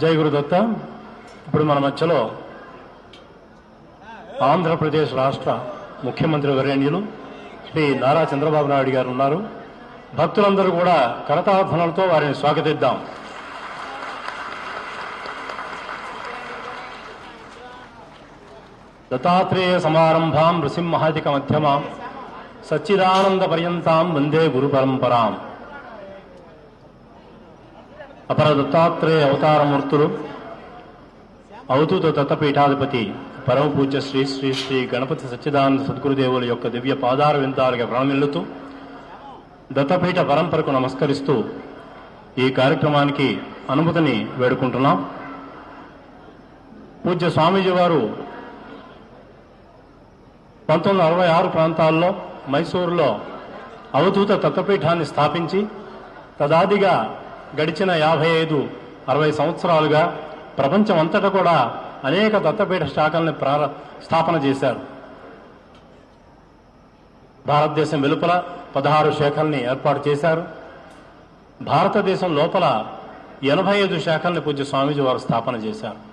జై గురుదత్త ఇప్పుడు మన మధ్యలో ఆంధ్రప్రదేశ్ రాష్ట్ర ముఖ్యమంత్రి వరేణ్యులు శ్రీ నారా చంద్రబాబు నాయుడు గారు ఉన్నారు. భక్తులందరూ కూడా కరతార్థనలతో వారిని స్వాగతిద్దాం. దత్తాత్రేయ సమారంభాం నృసింహాదిక మధ్యమాం సచ్చిదానంద పర్యంతాం వందే గురు పరంపరాం. అపర దత్తాత్రేయ అవతారమూర్తులు అవధూత దత్తపీఠాధిపతి పరమ పూజ శ్రీ శ్రీ శ్రీ గణపతి సచ్చిదానంద సద్గురుదేవుల యొక్క దివ్య పాదార వింతాలుగా ప్రణమిల్లుతూ దత్తపీఠ పరంపరకు నమస్కరిస్తూ ఈ కార్యక్రమానికి అనుమతిని వేడుకుంటున్నాం. పూజ్య స్వామీజీ వారు పంతొమ్మిది అరవై ఆరు ప్రాంతాల్లో మైసూరులో అవధూత దత్తపీఠాన్ని స్థాపించి తదాదిగా గడిచిన యాభై ఐదు అరవై సంవత్సరాలుగా ప్రపంచం అంతటా కూడా అనేక దత్తపీఠ శాఖల్ని ప్రార స్థాపన చేశారు. భారతదేశం వెలుపల పదహారు శాఖల్ని ఏర్పాటు చేశారు. భారతదేశం లోపల ఎనభై ఐదు శాఖల్ని పూజ్య స్వామీజీ వారు స్థాపన చేశారు.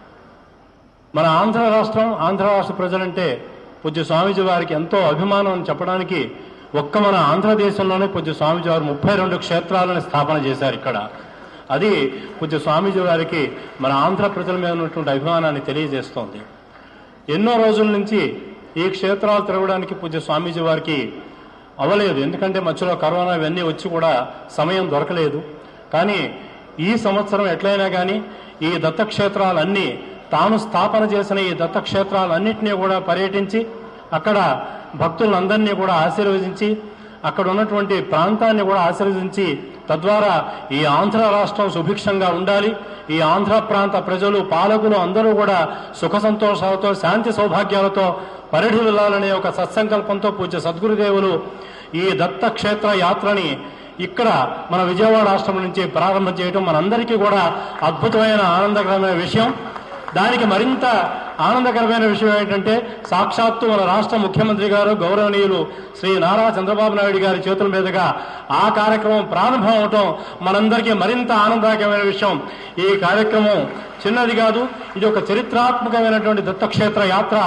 మన ఆంధ్ర రాష్ట్రం ఆంధ్ర రాష్ట్ర ప్రజలంటే పూజ్య స్వామీజీ వారికి ఎంతో అభిమానం అని చెప్పడానికి ఒక్క మన ఆంధ్రదేశంలోనే పూజ్య స్వామీజీ వారు ముప్పై రెండు క్షేత్రాలను స్థాపన చేశారు ఇక్కడ. అది పూజ్య స్వామీజీ వారికి మన ఆంధ్ర ప్రజల మీద ఉన్నటువంటి అభిమానాన్ని తెలియజేస్తోంది. ఎన్నో రోజుల నుంచి ఈ క్షేత్రాలు తిరగడానికి పూజ్య స్వామీజీ వారికి అవ్వలేదు ఎందుకంటే మధ్యలో కరోనా ఇవన్నీ వచ్చి కూడా సమయం దొరకలేదు. కానీ ఈ సంవత్సరం ఎట్లయినా కానీ ఈ దత్తక్షేత్రాలన్నీ తాను స్థాపన చేసిన ఈ దత్తక్షేత్రాలన్నింటినీ కూడా పర్యటించి అక్కడ భక్తులందరినీ కూడా ఆశీర్వదించి అక్కడ ఉన్నటువంటి ప్రాంతాన్ని కూడా ఆశీర్వదించి తద్వారా ఈ ఆంధ్ర రాష్ట్రం సుభిక్షంగా ఉండాలి. ఈ ఆంధ్ర ప్రాంత ప్రజలు పాలకులు అందరూ కూడా సుఖ సంతోషాలతో శాంతి సౌభాగ్యాలతో పరిధి వెళ్ళాలనే ఒక సత్సంకల్పంతో పూజ సద్గురుదేవులు ఈ దత్తక్షేత్ర యాత్రని ఇక్కడ మన విజయవాడ రాష్ట్రం నుంచి ప్రారంభం చేయడం మనందరికీ కూడా అద్భుతమైన ఆనందకరమైన విషయం. దానికి మరింత ఆనందకరమైన విషయం ఏంటంటే సాక్షాత్తు మన రాష్ట్ర ముఖ్యమంత్రి గారు గౌరవనీయులు శ్రీ నారా చంద్రబాబు నాయుడు గారి చేతుల మీదుగా ఆ కార్యక్రమం ప్రారంభం అవటం మనందరికీ మరింత ఆనందకరమైన విషయం. ఈ కార్యక్రమం చిన్నది కాదు ఇది ఒక చరిత్రాత్మకమైనటువంటి దత్తక్షేత్ర యాత్ర.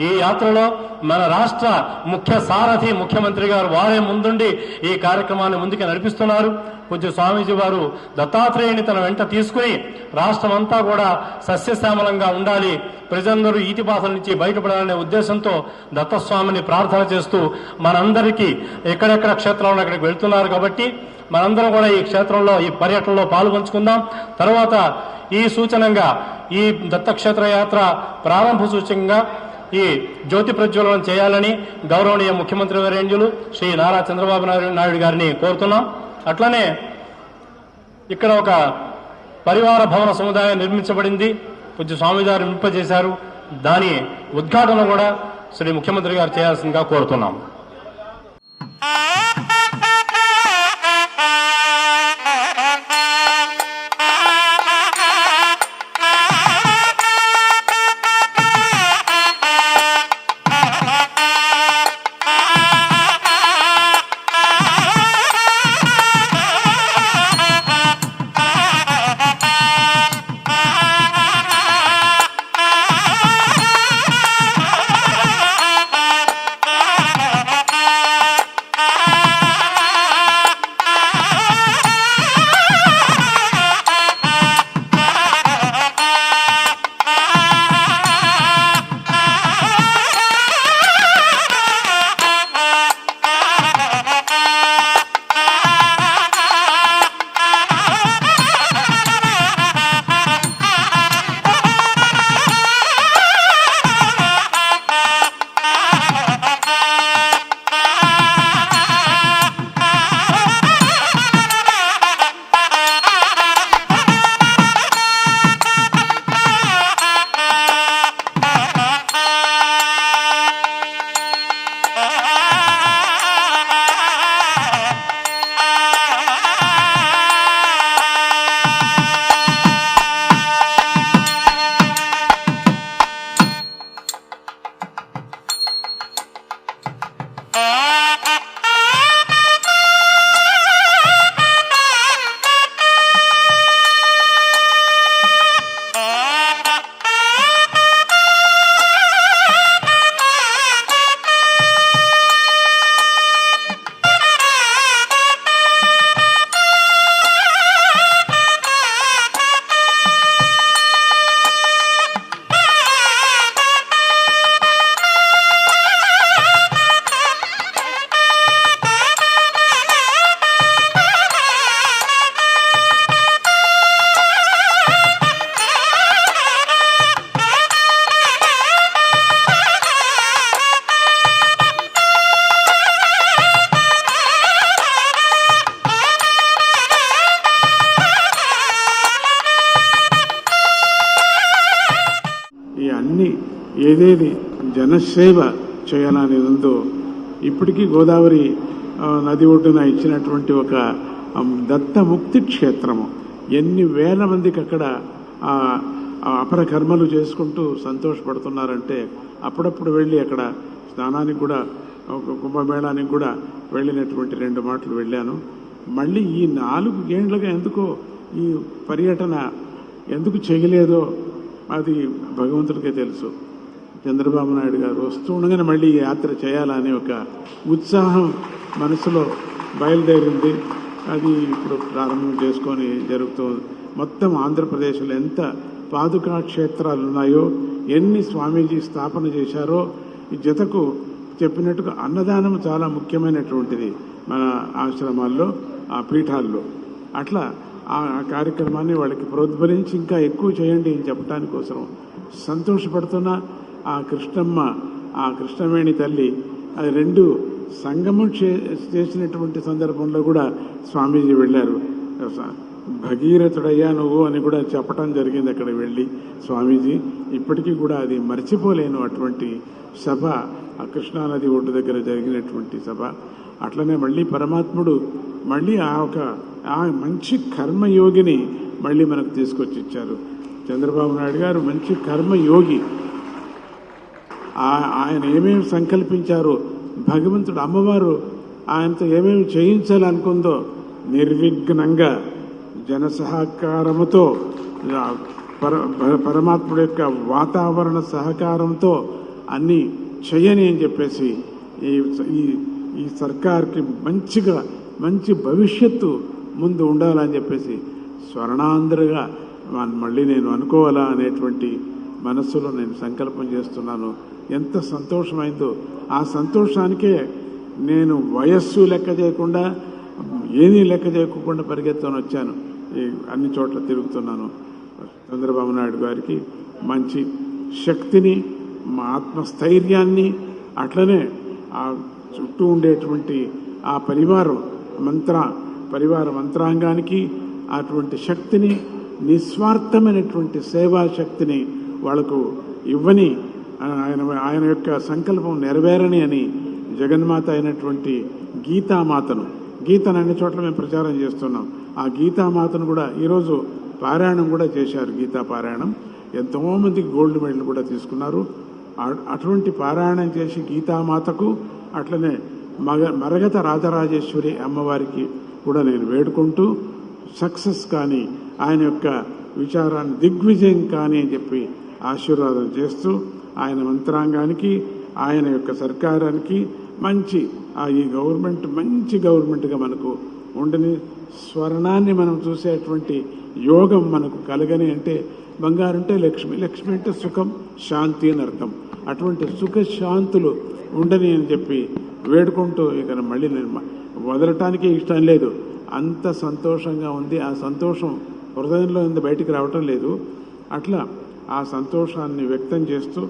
ఈ యాత్రలో మన రాష్ట్ర ముఖ్య సారథి ముఖ్యమంత్రి గారు వారే ముందుండి ఈ కార్యక్రమాన్ని ముందుకు నడిపిస్తున్నారు. పూజ్య స్వామీజీ వారు దత్తాత్రేయుని తన వెంట తీసుకుని రాష్ట్రం అంతా కూడా సస్యశ్యామలంగా ఉండాలి ప్రజలందరూ ఈతిపాసల నుంచి బయటపడాలనే ఉద్దేశంతో దత్తస్వామిని ప్రార్థన చేస్తూ మనందరికీ ఎక్కడెక్కడ క్షేత్రంలో అక్కడికి వెళ్తున్నారు కాబట్టి మనందరం కూడా ఈ క్షేత్రంలో ఈ పర్యటనలో పాల్గొంచుకుందాం తర్వాత ఈ సూచనంగా ఈ దత్తక్షేత్ర యాత్ర ప్రారంభ సూచకంగా ఈ జ్యోతి ప్రజ్వలనం చేయాలని గౌరవనీయ ముఖ్యమంత్రి వర్యంజులు శ్రీ నారా చంద్రబాబు నాయుడు నాయుడు గారిని కోరుతున్నాం. అట్లనే ఇక్కడ ఒక పరివార భవన సముదాయం నిర్మించబడింది. పూజ్య స్వామివారు నింపజేశారు దాని ఉద్ఘాటన కూడా శ్రీ ముఖ్యమంత్రి గారు చేయాల్సిందిగా కోరుతున్నాము ఏదేది జనసేవ చేయాలనేది ఉందో ఇప్పటికీ గోదావరి నది ఒడ్డున ఇచ్చినటువంటి ఒక దత్తముక్తి క్షేత్రము. ఎన్ని వేల మందికి అక్కడ ఆ, అపర కర్మలు చేసుకుంటూ సంతోషపడుతున్నారంటే అప్పుడప్పుడు వెళ్ళి అక్కడ స్నానానికి కూడా ఒక కుంభమేళానికి కూడా వెళ్ళినటువంటి రెండు మాటలు వెళ్ళాను. మళ్ళీ ఈ నాలుగు గేండ్లుగా ఎందుకో ఈ పర్యటన ఎందుకు చేయలేదో అది భగవంతుడికే తెలుసు. చంద్రబాబు నాయుడు గారు వస్తూ ఉండగానే మళ్ళీ యాత్ర చేయాలనే ఒక ఉత్సాహం మనసులో బయలుదేరింది. అది ఇప్పుడు ప్రారంభం చేసుకొని జరుగుతుంది మొత్తం ఆంధ్రప్రదేశ్లో ఎంత పాదుకా క్షేత్రాలు ఉన్నాయో ఎన్ని స్వామీజీ స్థాపన చేశారో ఈ జతకు చెప్పినట్టుగా అన్నదానం చాలా ముఖ్యమైనటువంటిది మన ఆశ్రమాల్లో ఆ పీఠాల్లో. అట్లా ఆ కార్యక్రమాన్ని వాళ్ళకి ప్రోద్బలించి ఇంకా ఎక్కువ చేయండి అని చెప్పడానికి కోసం సంతోషపడుతున్న. ఆ కృష్ణమ్మ ఆ కృష్ణవేణి తల్లి అది రెండు సంగమం చే- చేసినటువంటి సందర్భంలో కూడా స్వామీజీ వెళ్ళారు. భగీరథుడయ్యా నువ్వు అని కూడా చెప్పడం జరిగింది అక్కడ వెళ్ళి స్వామీజీ. ఇప్పటికీ కూడా అది మర్చిపోలేను అటువంటి సభ ఆ కృష్ణానది ఒడ్డు దగ్గర జరిగినటువంటి సభ. అట్లనే మళ్ళీ పరమాత్ముడు మళ్ళీ ఆ ఒక ఆ మంచి కర్మయోగిని మళ్ళీ మనకు తీసుకొచ్చి ఇచ్చారు. చంద్రబాబు నాయుడు గారు మంచి కర్మయోగి. ఆయన ఏమేమి సంకల్పించారో? భగవంతుడు అమ్మవారు ఆయనతో ఏమేమి చేయించాలనుకుందో నిర్విఘ్నంగా జన సహకారముతో పరమాత్ముడు పర యొక్క వాతావరణ సహకారంతో అన్నీ చేయని అని చెప్పేసి ఈ ఈ ఈ సర్కార్కి మంచిగా మంచి భవిష్యత్తు ముందు ఉండాలని చెప్పేసి స్వర్ణాంధ్రగా మళ్ళీ నేను అనుకోవాలా అనేటువంటి మనస్సులో నేను సంకల్పం చేస్తున్నాను. ఎంత సంతోషమైందో. ఆ సంతోషానికే నేను వయస్సు లెక్క చేయకుండా ఏమీ లెక్క చేయకుండా పరిగెత్తుకొని వచ్చాను. ఈ అన్ని చోట్ల తిరుగుతున్నాను. చంద్రబాబు నాయుడు గారికి మంచి శక్తిని మా ఆత్మస్థైర్యాన్ని అట్లనే ఆ చుట్టూ ఉండేటువంటి ఆ పరివారం మంత్ర పరివార మంత్రాంగానికి అటువంటి శక్తిని నిస్వార్థమైనటువంటి సేవా శక్తిని వాళ్ళకు ఇవ్వని ఆయన ఆయన యొక్క సంకల్పం నెరవేరని అని జగన్మాత అయినటువంటి గీతామాతను. గీతను అన్ని చోట్ల మేము ప్రచారం చేస్తున్నాం. ఆ గీతామాతను కూడా ఈరోజు పారాయణం కూడా చేశారు గీతా పారాయణం. ఎంతోమందికి గోల్డ్ మెడల్ కూడా తీసుకున్నారు. అటువంటి పారాయణం చేసి గీతామాతకు అట్లనే మగ మరగత రాజరాజేశ్వరి అమ్మవారికి కూడా నేను వేడుకుంటూ సక్సెస్ కానీ ఆయన యొక్క విచారాన్ని దిగ్విజయం కానీ అని చెప్పి ఆశీర్వాదం చేస్తూ ఆయన మంత్రాంగానికి ఆయన యొక్క సర్కారానికి మంచి ఆ ఈ గవర్నమెంట్ మంచి గవర్నమెంట్గా మనకు ఉండని స్వర్ణాన్ని మనం చూసేటువంటి యోగం మనకు కలగని అంటే బంగారు అంటే లక్ష్మి లక్ష్మి అంటే సుఖం శాంతి అని అర్థం. అటువంటి సుఖ శాంతులు ఉండని అని చెప్పి వేడుకుంటూ ఇక మళ్ళీ నేను వదలటానికి ఇష్టం లేదు. అంత సంతోషంగా ఉంది. ఆ సంతోషం హృదయంలో ఉంది బయటికి రావటం లేదు. అట్లా ఆ సంతోషాన్ని వ్యక్తం చేస్తూ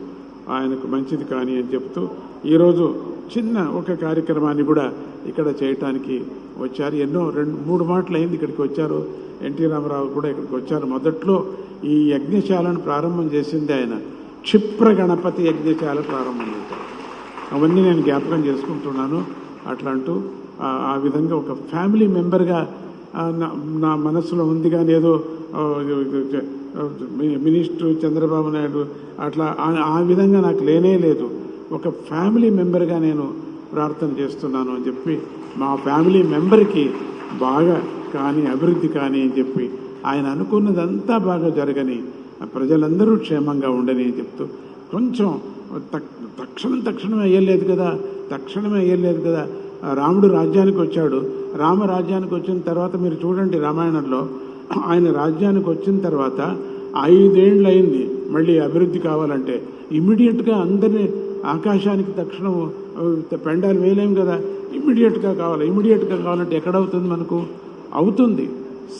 ఆయనకు మంచిది కానీ అని చెప్తూ ఈరోజు చిన్న ఒక కార్యక్రమాన్ని కూడా ఇక్కడ చేయటానికి వచ్చారు. ఎన్నో రెండు మూడు మాటలు అయింది ఇక్కడికి వచ్చారు. ఎన్టీ రామారావు కూడా ఇక్కడికి వచ్చారు. మొదట్లో ఈ యజ్ఞశాలను ప్రారంభం చేసింది ఆయన. క్షిప్ర గణపతి యజ్ఞశాల ప్రారంభం చేశారు. అవన్నీ నేను జ్ఞాపకం చేసుకుంటున్నాను. అట్లా అంటూ ఆ- విధంగా ఒక ఫ్యామిలీ మెంబర్గా నా నా మనసులో ఉంది కానీ ఏదో మినిస్టర్ చంద్రబాబు నాయుడు అట్లా ఆ- విధంగా నాకు లేనే లేదు. ఒక ఫ్యామిలీ మెంబర్గా నేను ప్రార్థన చేస్తున్నాను అని చెప్పి మా ఫ్యామిలీ మెంబర్కి బాగా కానీ అభివృద్ధి కానీ అని చెప్పి ఆయన అనుకున్నదంతా బాగా జరగని ప్రజలందరూ క్షేమంగా ఉండని అని చెప్తూ కొంచెం తక్- తక్షణం తక్షణమే అయ్యలేదు కదా తక్షణమే అయ్యలేదు కదా. రాముడు రాజ్యానికి వచ్చాడు. రామ రాజ్యానికి వచ్చిన తర్వాత మీరు చూడండి రామాయణంలో ఆయన రాజ్యానికి వచ్చిన తర్వాత ఐదేండ్లు అయింది మళ్ళీ అభివృద్ధి కావాలంటే ఇమ్మీడియట్గా అందరినీ ఆకాశానికి తక్షణం పెండాలు వేయలేం కదా. ఇమ్మీడియట్గా కావాలి ఇమ్మీడియట్గా కావాలంటే ఎక్కడవుతుంది మనకు? అవుతుంది.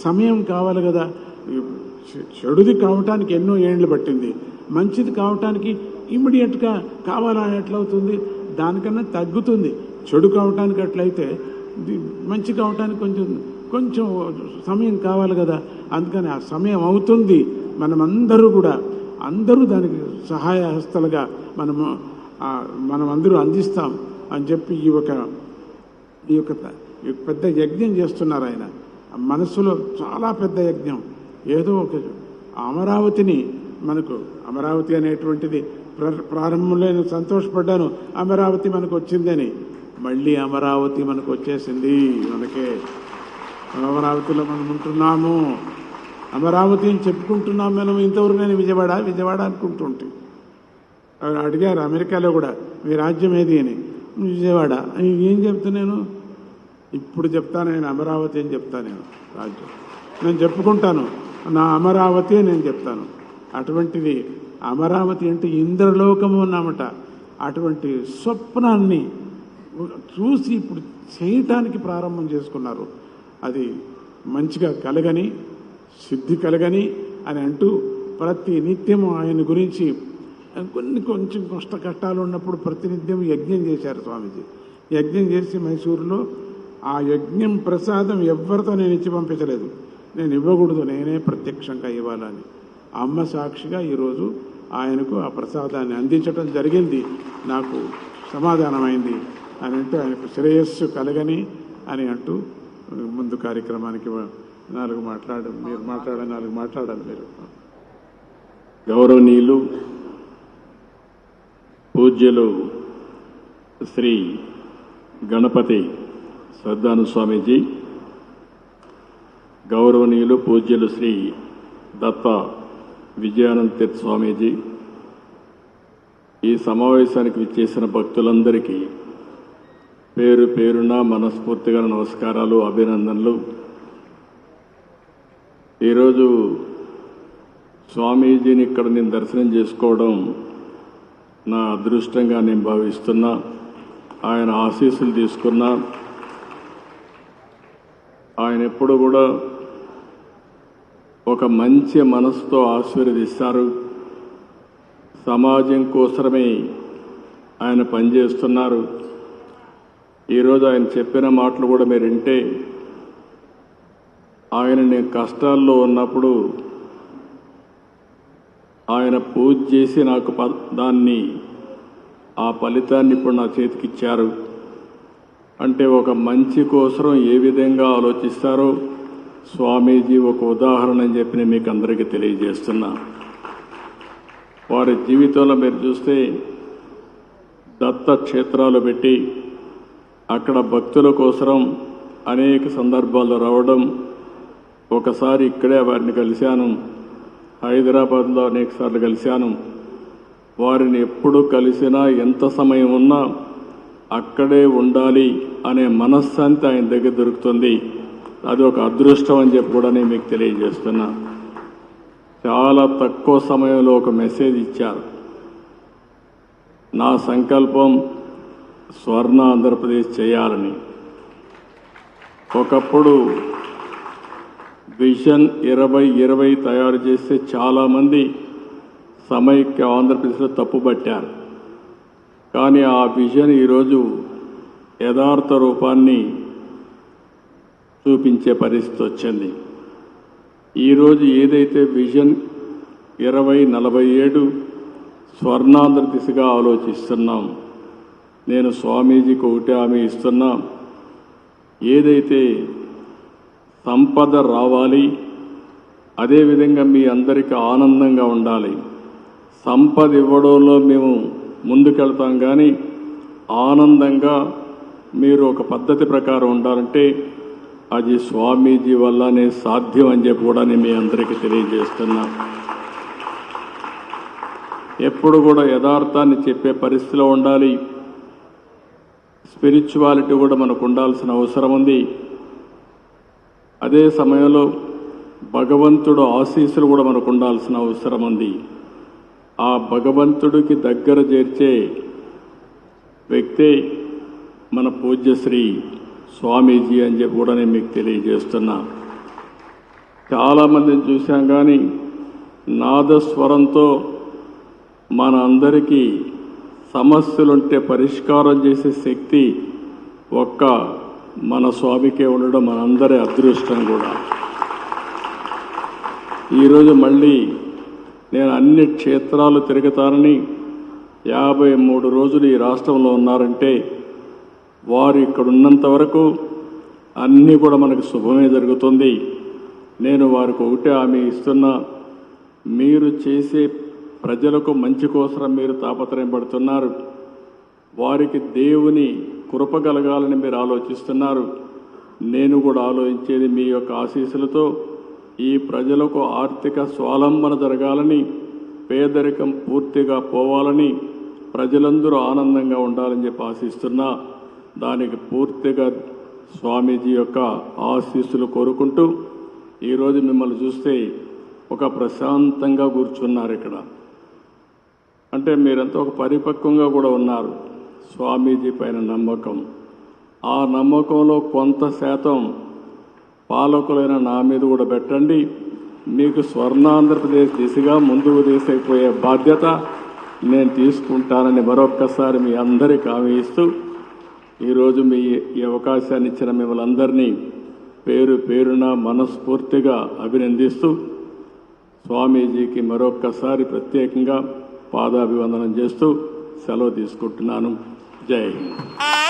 సమయం కావాలి కదా. చె- చెడుది కావటానికి ఎన్నో ఏండ్లు పట్టింది. మంచిది కావటానికి ఇమ్మీడియట్గా కావాలా ఎట్లవుతుంది? దానికన్నా తగ్గుతుంది. చెడు కావటానికి అట్లయితే మంచి కావటానికి కొంచెం కొంచెం సమయం కావాలి కదా. అందుకని ఆ సమయం అవుతుంది. మనమందరూ కూడా అందరూ దానికి సహాయ హస్తలుగా మనము మనమందరూ అందిస్తాం అని చెప్పి ఈ ఒక ఈ యొక్క ఈ యొక్క పెద్ద యజ్ఞం చేస్తున్నారు ఆయన. మనసులో చాలా పెద్ద యజ్ఞం. ఏదో ఒక అమరావతిని మనకు అమరావతి అనేటువంటిది ప్ర- ప్రారంభంలో నేను సంతోషపడ్డాను. అమరావతి మనకు వచ్చిందని. మళ్ళీ అమరావతి మనకు వచ్చేసింది. మనకే అమరావతిలో మనం ఉంటున్నాము అమరావతి అని చెప్పుకుంటున్నాం మనం. ఇంతవరకు నేను విజయవాడ విజయవాడ అనుకుంటుంటే. అడిగారు అమెరికాలో కూడా. మీ రాజ్యం ఏది అని? విజయవాడ. ఏం చెప్తా నేను? ఇప్పుడు చెప్తాను నేను అమరావతి అని చెప్తాను నేను రాజ్యం. నేను చెప్పుకుంటాను. నా అమరావతి నేను చెప్తాను. అటువంటిది అమరావతి అంటే ఇంద్రలోకము అన్నమాట. అటువంటి స్వప్నాన్ని చూసి ఇప్పుడు చేయటానికి ప్రారంభం చేసుకున్నారు. అది మంచిగా కలగని సిద్ధి కలగని అని అంటూ ప్రతి నిత్యము ఆయన గురించి కొన్ని కొంచెం కష్ట కష్టాలు ఉన్నప్పుడు ప్రతినిత్యం యజ్ఞం చేశారు స్వామీజీ. యజ్ఞం చేసి మైసూరులో ఆ యజ్ఞం ప్రసాదం ఎవరితో నేను ఇచ్చి పంపించలేదు. నేను ఇవ్వకూడదు నేనే ప్రత్యక్షంగా ఇవ్వాలని. అమ్మ సాక్షిగా ఈరోజు ఆయనకు ఆ ప్రసాదాన్ని అందించడం జరిగింది. నాకు సమాధానమైంది అని అంటే ఆయనకు శ్రేయస్సు కలగని అని అంటూ ముందు కార్యక్రమానికి నాలుగు మాట్లాడ మీరు మాట్లాడాలి నాలుగు మాట్లాడాలి మీరు. గౌరవనీయులు పూజ్యులు శ్రీ గణపతి శ్రద్ధాను స్వామీజీ గౌరవనీయులు పూజ్యులు శ్రీ దత్త విజయానంద తీర్థ స్వామీజీ ఈ సమావేశానికి విచ్చేసిన భక్తులందరికీ పేరు పేరున మనస్ఫూర్తిగా నమస్కారాలు అభినందనలు. ఈరోజు స్వామీజీని ఇక్కడ నేను దర్శనం చేసుకోవడం నా అదృష్టంగా నేను భావిస్తున్నా. ఆయన ఆశీస్సులు తీసుకున్నా. ఆయన ఎప్పుడు కూడా ఒక మంచి మనసుతో ఆశీర్వదిస్తారు. సమాజం కోసమే ఆయన పనిచేస్తున్నారు. ఈరోజు ఆయన చెప్పిన మాటలు కూడా మీరు వింటే ఆయన నేను కష్టాల్లో ఉన్నప్పుడు ఆయన పూజ చేసి నాకు ప- దాన్ని ఆ ఫలితాన్ని ఇప్పుడు నా చేతికిచ్చారు అంటే ఒక మంచి కోసం ఏ విధంగా ఆలోచిస్తారో స్వామీజీ ఒక ఉదాహరణ అని చెప్పి నేను మీకు అందరికీ తెలియజేస్తున్నా. వారి జీవితంలో మీరు చూస్తే దత్త క్షేత్రాలు పెట్టి అక్కడ భక్తుల కోసరం అనేక సందర్భాల్లో రావడం ఒకసారి ఇక్కడే వారిని కలిశాను. హైదరాబాద్లో అనేకసార్లు కలిశాను. వారిని ఎప్పుడు కలిసినా ఎంత సమయం ఉన్నా అక్కడే ఉండాలి అనే మనశ్శాంతి ఆయన దగ్గర దొరుకుతుంది. అది ఒక అదృష్టం అని చెప్పి కూడా నేను మీకు తెలియజేస్తున్నా. చాలా తక్కువ సమయంలో ఒక మెసేజ్ ఇచ్చారు. నా సంకల్పం స్వర్ణ ఆంధ్రప్రదేశ్ చేయాలని. ఒకప్పుడు విజన్ ఇరవై ఇరవై తయారు చేస్తే చాలామంది సమైక్య ఆంధ్రప్రదేశ్లో తప్పుపట్టారు. కానీ ఆ విజన్ ఈరోజు యథార్థ రూపాన్ని చూపించే పరిస్థితి వచ్చింది. ఈరోజు ఏదైతే విజన్ ఇరవై నలభై ఏడు స్వర్ణాంధ్ర దిశగా ఆలోచిస్తున్నాం నేను స్వామీజీకి ఒకటి ఆమె ఇస్తున్నా. ఏదైతే సంపద రావాలి అదేవిధంగా మీ అందరికీ ఆనందంగా ఉండాలి. సంపద ఇవ్వడంలో మేము ముందుకెళ్తాం కానీ ఆనందంగా మీరు ఒక పద్ధతి ప్రకారం ఉండాలంటే అది స్వామీజీ వల్లనే సాధ్యం అని చెప్పి కూడా నేను మీ అందరికీ తెలియజేస్తున్నా. ఎప్పుడు కూడా యథార్థాన్ని చెప్పే పరిస్థితిలో ఉండాలి. స్పిరిచువాలిటీ కూడా మనకు ఉండాల్సిన అవసరం ఉంది. అదే సమయంలో భగవంతుడు ఆశీస్సులు కూడా మనకు ఉండాల్సిన అవసరం ఉంది. ఆ భగవంతుడికి దగ్గర చేర్చే వ్యక్తే మన పూజ్యశ్రీ స్వామీజీ అని చెప్పి కూడా నేను మీకు తెలియజేస్తున్నా. చాలామందిని చూశాం కానీ నాదస్వరంతో మన అందరికీ సమస్యలుంటే పరిష్కారం చేసే శక్తి ఒక్క మన స్వామికే ఉండడం మనందరి అదృష్టం కూడా. ఈరోజు మళ్ళీ నేను అన్ని క్షేత్రాలు తిరుగుతానని యాభై మూడు రోజులు ఈ రాష్ట్రంలో ఉన్నారంటే వారు ఇక్కడ ఉన్నంత వరకు అన్నీ కూడా మనకు శుభమే జరుగుతుంది. నేను వారికి ఒకటే హామీ ఇస్తున్నా మీరు చేసే ప్రజలకు మంచి కోసం మీరు తాపత్రయం పడుతున్నారు వారికి దేవుని కృప కలగాలని మీరు ఆలోచిస్తున్నారు. నేను కూడా ఆలోచించేది మీ యొక్క ఆశీస్సులతో ఈ ప్రజలకు ఆర్థిక స్వాలంబన జరగాలని పేదరికం పూర్తిగా పోవాలని ప్రజలందరూ ఆనందంగా ఉండాలని చెప్పి ఆశిస్తున్నా. దానికి పూర్తిగా స్వామీజీ యొక్క ఆశీస్సులు కోరుకుంటూ ఈరోజు మిమ్మల్ని చూస్తే ఒక ప్రశాంతంగా కూర్చున్నారు ఇక్కడ. అంటే మీరంతా ఒక పరిపక్వంగా కూడా ఉన్నారు. స్వామీజీ పైన నమ్మకం. ఆ నమ్మకంలో కొంత శాతం పాలకులైన నా మీద కూడా పెట్టండి. మీకు స్వర్ణాంధ్రప్రదేశ్ దిశగా ముందుకు తీసుకుపోయే బాధ్యత నేను తీసుకుంటానని మరొక్కసారి మీ అందరికీ హామీ ఇస్తూ ఈరోజు మీ ఈ అవకాశాన్ని ఇచ్చిన మిమ్మల్ని అందరినీ పేరు పేరున మనస్ఫూర్తిగా అభినందిస్తూ స్వామీజీకి మరొక్కసారి ప్రత్యేకంగా పాదాభివందనం చేస్తూ సెలవు తీసుకుంటున్నాను. జై. హింద్